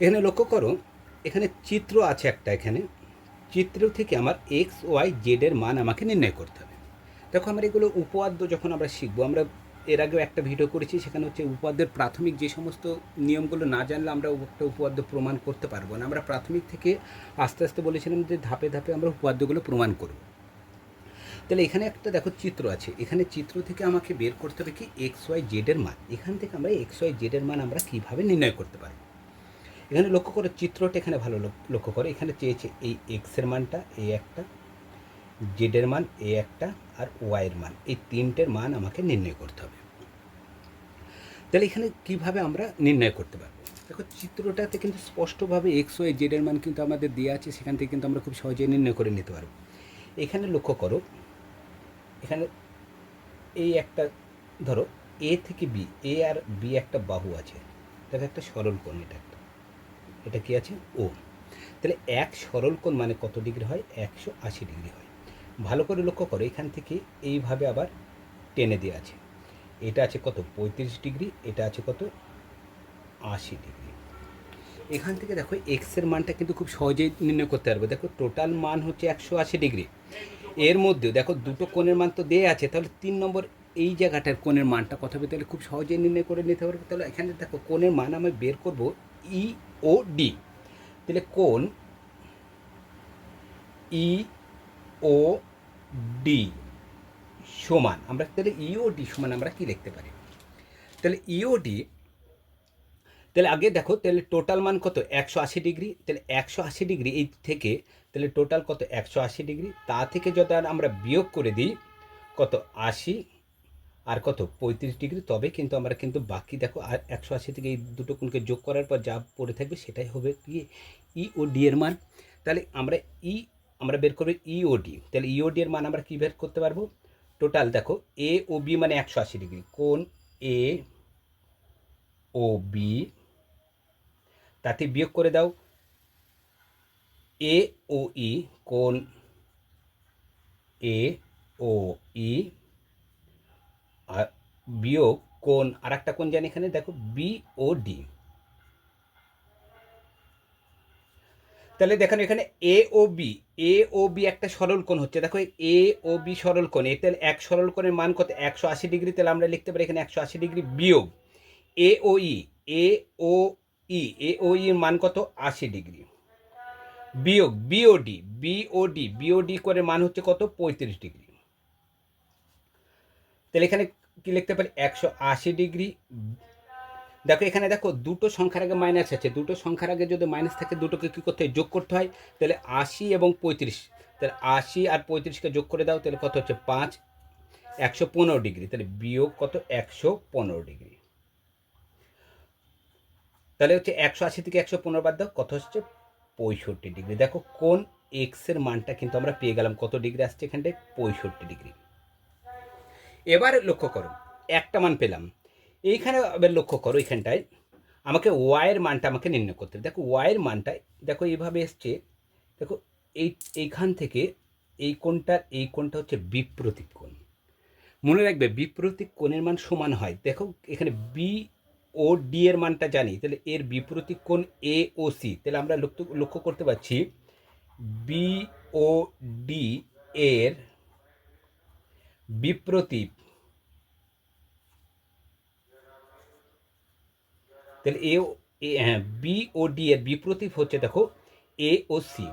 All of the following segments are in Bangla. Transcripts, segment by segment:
এখানে লক্ষ্য করো, এখানে চিত্র আছে একটা এখানে। চিত্র থেকে আমার এক্স ওয়াই জেডের মান আমাকে নির্ণয় করতে হবে। দেখো আমরা এগুলো উপপাদ্য যখন আমরা শিখব, আমরা এর আগেও একটা ভিডিও করেছি, সেখানে হচ্ছে উপপাদ্যের প্রাথমিক যে সমস্ত নিয়মগুলো না জানলে আমরা একটা উপপাদ্য প্রমাণ করতে পারব না। আমরা প্রাথমিক থেকে আস্তে আস্তে বলেছিলাম যে ধাপে ধাপে আমরা উপপাদ্যগুলো প্রমাণ করব। তাহলে এখানে একটা দেখো চিত্র আছে। এখানে চিত্র থেকে আমাকে বের করতে হবে কি এক্স ওয়াই জেডের মান। এখান থেকে আমরা এক্স ওয়াই জেডের মান আমরা কীভাবে নির্ণয় করতে পারব? এখানে লক্ষ্য করো চিত্রটা এখানে ভালো লক- লক্ষ্য করো। এখানে চেয়েছে এই এক্সের মানটা এই একটা জেডের মান এ একটা, আর ওয়াইয়ের মান। এই তিনটের মান আমাকে নির্ণয় করতে হবে। তাহলে এখানে কীভাবে আমরা নির্ণয় করতে পারব? দেখো, চিত্রটাতে কিন্তু স্পষ্টভাবে এক্স ওয়াই জেডের মান কিন্তু আমাদের দেওয়া আছে। সেখান থেকে কিন্তু আমরা খুব সহজেই নির্ণয় করে নিতে পারব। এখানে লক্ষ্য করো, এখানে এই একটা, ধরো এ থেকে বি এ আর বি একটা বাহু আছে। দেখো, একটা সরল কোণ এটা একটা। এটা কি আছে? ও। তাহলে এক সরল কোণ মানে কত ডিগ্রি হয়? একশো আশি ডিগ্রি হয়। ভালো করে লক্ষ্য করো, এখান থেকে এইভাবে আবার টেনে দেওয়া আছে। এটা আছে কত? পঁয়ত্রিশ ডিগ্রি, এটা আছে কত? আশি ডিগ্রি। এখান থেকে দেখো এক্সের মানটা কিন্তু খুব সহজেই নির্ণয় করতে পারবে। দেখো টোটাল মান হচ্ছে একশো আশি ডিগ্রি। এর মধ্যে দেখো, দুটো কোণের মান তো দেয়া আছে, তাহলে তিন নম্বর এই জায়গাটার কোণের মানটা কত হবে? তাহলে খুব সহজেই নির্ণয় করে নিতে পারবে। তাহলে এখানে দেখো, কোণের মান আমি বের করব ই ও ডি তাহলে কোন? ই ও ডি সমান, আমরা তাহলে ইও ডি সমান আমরা কি লিখতে পারি? তাহলে ইও ডি তাহলে আগে দেখো, তাহলে টোটাল মান কত? একশো আশি ডিগ্রি। তাহলে একশো আশি ডিগ্রি এই থেকে, তাহলে টোটাল কত? একশো আশি ডিগ্রি। তা থেকে যদি আমরা বিয়োগ করে দিই, কত? আশি। আর কত? পঁয়ত্রিশ ডিগ্রি? তবে কিন্তু আমরা কিন্তু বাকি দেখো, আর একশো আশি থেকে এই দুটো কোণকে যোগ করার পর যা পড়ে থাকবে সেটাই হবে কি? ই ও ডি এর মান। তাহলে আমরা ই আমরা বের করব ই ও ডি তাহলে ই ও ডি এর মান আমরা কী বের করতে পারব? টোটাল দেখো এ ও বি মানে একশো আশি ডিগ্রি। কোন এ ও বি তাতে বিয়োগ করে দাও এ ও ই কোন এ ও ই বিয়োগ কোন আর একটা কোন জানি এখানে, দেখো বি ও ডি তাহলে দেখেন এখানে এ ও বি এ ও বি একটা সরল কোণ হচ্ছে। দেখো এ ও বি সরল কোণ এ তাহলে এক সরল কোণের মান কত? একশো আশি ডিগ্রি, তাহলে আমরা লিখতে পারি এখানে একশো আশি ডিগ্রি বিয়োগ। এ ও ই এ ও ই এ ও ই এর মান কত? আশি ডিগ্রি। বিয়োগ বিওডি বিওডি বিওডি করে মান হচ্ছে কত? পঁয়ত্রিশ ডিগ্রি। তাহলে এখানে কি লিখতে পারি? একশো আশি ডিগ্রি। দেখো, এখানে দেখো, দুটো সংখ্যার আগে মাইনাস আছে। দুটো সংখ্যার আগে যদি মাইনাস থাকে, দুটোকে কী করতে হয়? যোগ করতে হয়। তাহলে আশি এবং পঁয়ত্রিশ। তাহলে আশি আর পঁয়ত্রিশকে যোগ করে দাও, তাহলে কত হচ্ছে? পাঁচ। একশো পনেরো ডিগ্রি। তাহলে বিয়োগ কত? একশো পনেরো ডিগ্রি। তাহলে হচ্ছে একশো আশি থেকে একশো পনেরো বাদ দাও, কত হচ্ছে? পঁয়ষট্টি ডিগ্রি। দেখো, কোন এক্সের মানটা কিন্তু আমরা পেয়ে গেলাম। কত ডিগ্রি আসছে এখানটায় পঁয়ষট্টি ডিগ্রি। এবার লক্ষ্য করো, একটা মান পেলাম। এইখানে এবার লক্ষ্য করো এখানটায়, আমাকে ওয়াইয়ের মানটা আমাকে নির্ণয় করতে হবে। দেখো ওয়াইয়ের মানটা, দেখো, এইভাবে এসছে। দেখো, এই, এইখান থেকে এই কোণটার এই কোণটা হচ্ছে বিপ্রতীক কোণ। মনে রাখবে বিপ্রতীক কোণের মান সমান হয়। দেখো, এখানে বি ও ডি এর মানটা জানি, তাহলে এর বিপরীত কোণ এ ও সি তাহলে আমরা লক্ষ্য লক্ষ্য করতে পারছি বি ও ডি এর বিপ্রতীপ তাহলে এ ও- এ হ্যাঁ বি ও ডি এর বিপ্রতীপ হচ্ছে দেখো এ ও সি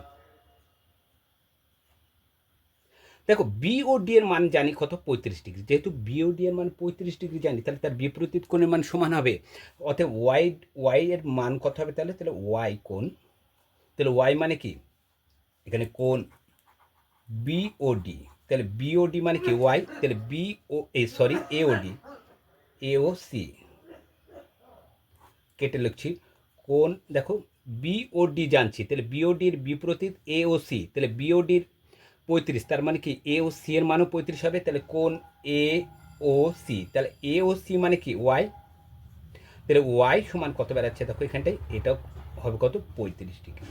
দেখো বিওডি এর মান জানি কত? পঁয়ত্রিশ ডিগ্রি। যেহেতু বি বিওডি এর মান পঁয়ত্রিশ ডিগ্রি জানি, তাহলে তার বিপরীত কোণের মান সমান হবে। অতএব ওয়াই ওয়াই এর মান কত হবে তাহলে? তাহলে ওয়াই কোণ। তাহলে ওয়াই মানে কি? এখানে কোণ বিওডি তাহলে বিওডি মানে কি? ওয়াই তাহলে B O, A sorry AOD AO C কেটে লিখছি। কোন, দেখো বিওডি জানছি, তাহলে বিওডির বিপরীত এ ও সি তাহলে বিওডির পঁয়ত্রিশ, তার মানে কি এ ও সি এর মানও পঁয়ত্রিশ হবে, তাহলে কোন এ ও সি তাহলে এ ও সি মানে কি? ওয়াই তাহলে ওয়াই সমান কত বেড়াচ্ছে? দেখো এখানটায়, এটাও হবে কত? পঁয়ত্রিশ ডিগ্রি।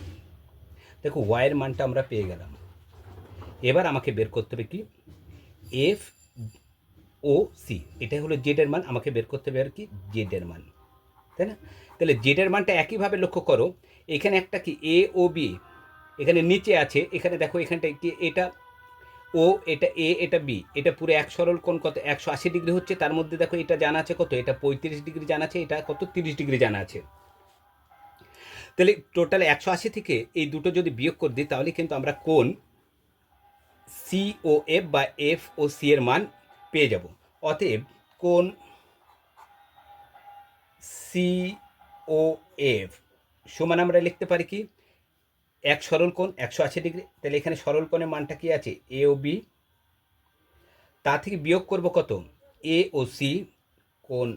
দেখো ওয়াইয়ের মানটা আমরা পেয়ে গেলাম। এবার আমাকে বের করতে হবে কি? এফ ও সি এটাই হলো জেডের মান, আমাকে বের করতে হবে আর কি? জেডের মান। তাই না? তাহলে জেডের মানটা একইভাবে লক্ষ্য করো, এখানে একটা কি এ ও বি এখানে নিচে আছে, এখানে দেখো এখানটা কি এটা ও এটা এ এটা বি এটা পুরো এক সরল কোণ কত? একশো আশি ডিগ্রি হচ্ছে, তার মধ্যে দেখো এটা জানা আছে কত? এটা পঁয়ত্রিশ ডিগ্রি জানা আছে, এটা কত? তিরিশ ডিগ্রি জানা আছে। তাহলে টোটাল একশো আশি থেকে এই দুটো যদি বিয়োগ করে দিই, তাহলে কিন্তু আমরা কোন সি ও এফ বা এফ ও সি এর মান পেয়ে যাব। অতএব কোন ও এফ সমান আমরা লিখতে পারি কি? এক সরল কোণ একশো আশি ডিগ্রি। তাহলে এখানে সরল কোণের মানটা কি আছে? এ ও বি তা থেকে বিয়োগ করব কত? এ ও সি কোণ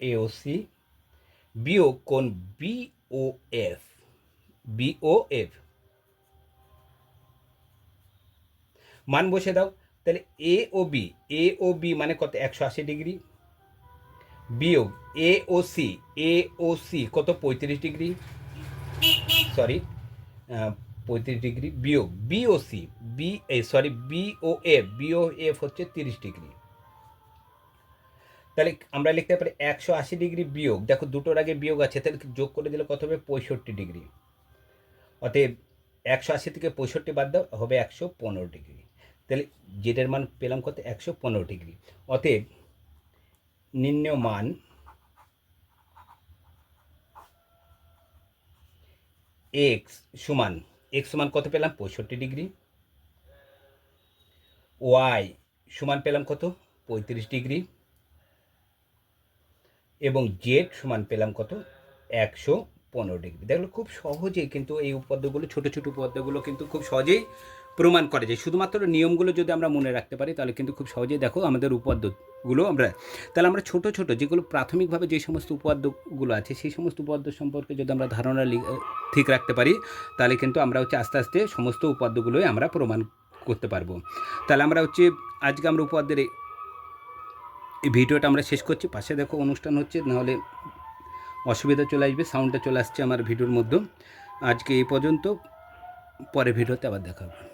এ ও সি বিয়োগ কোণ B O F B O F মান বসে দাও। তাহলে এ ও বি এ ও বি মানে কত? একশো আশি ডিগ্রি। বিয়োগ এ ও সি এ ও সি কত? পঁয়ত্রিশ ডিগ্রি? সরি পঁয়ত্রিশ ডিগ্রি বিয়োগ B O C B A sorry B O F B O F হচ্ছে তিরিশ ডিগ্রি। তাহলে আমরা লিখতে পারি একশো আশি ডিগ্রি বিয়োগ। দেখো, দুটোর আগে বিয়োগ আছে, তাহলে যোগ করে দিলে কত হবে? পঁয়ষট্টি ডিগ্রি। অতএব একশো আশি থেকে পঁয়ষট্টি বাদ দাও, হবে একশো পনেরো ডিগ্রি। তাহলে জেডের মান পেলাম কত? একশো পনেরো ডিগ্রি। অতএব নিম্ন মান এক্স সমান এক্স সমান কত পেলাম? পঁয়ষট্টি ডিগ্রি। ওয়াই সমান পেলাম কত? পঁয়ত্রিশ ডিগ্রি। এবং জেড সমান পেলাম কত? একশো পনেরো ডিগ্রি। দেখল খুব সহজেই কিন্তু এই উপপাদ্যগুলো, ছোটো ছোটো উপপাদ্যগুলো কিন্তু খুব সহজেই প্রমাণ করে যায় শুধুমাত্র নিয়মগুলো যদি আমরা মনে রাখতে পারি, তাহলে কিন্তু খুব সহজেই দেখো আমাদের উপপাদ্যগুলো আমরা, তাহলে আমরা ছোট ছোট যেগুলো প্রাথমিকভাবে যে সমস্ত উপপাদ্যগুলো আছে, সেই সমস্ত উপপাদ্য সম্পর্কে যদি আমরা ধারণা ঠিক রাখতে পারি, তাহলে কিন্তু আমরা হচ্ছে আস্তে আস্তে সমস্ত উপাদ্যগুলোই আমরা প্রমাণ করতে পারব। তাহলে আমরা হচ্ছে আজকে আমরা উপাদ্যের এই- এই ভিডিওটা আমরা শেষ করছি। পাশে দেখো অনুষ্ঠান হচ্ছে নাহলে অসুবিধা চলে আসবে সাউন্ডটা চলে আসছে আমার ভিডিওর মধ্যে। আজকে এই পর্যন্ত পরে ভিডিওতে আবার দেখা হবে।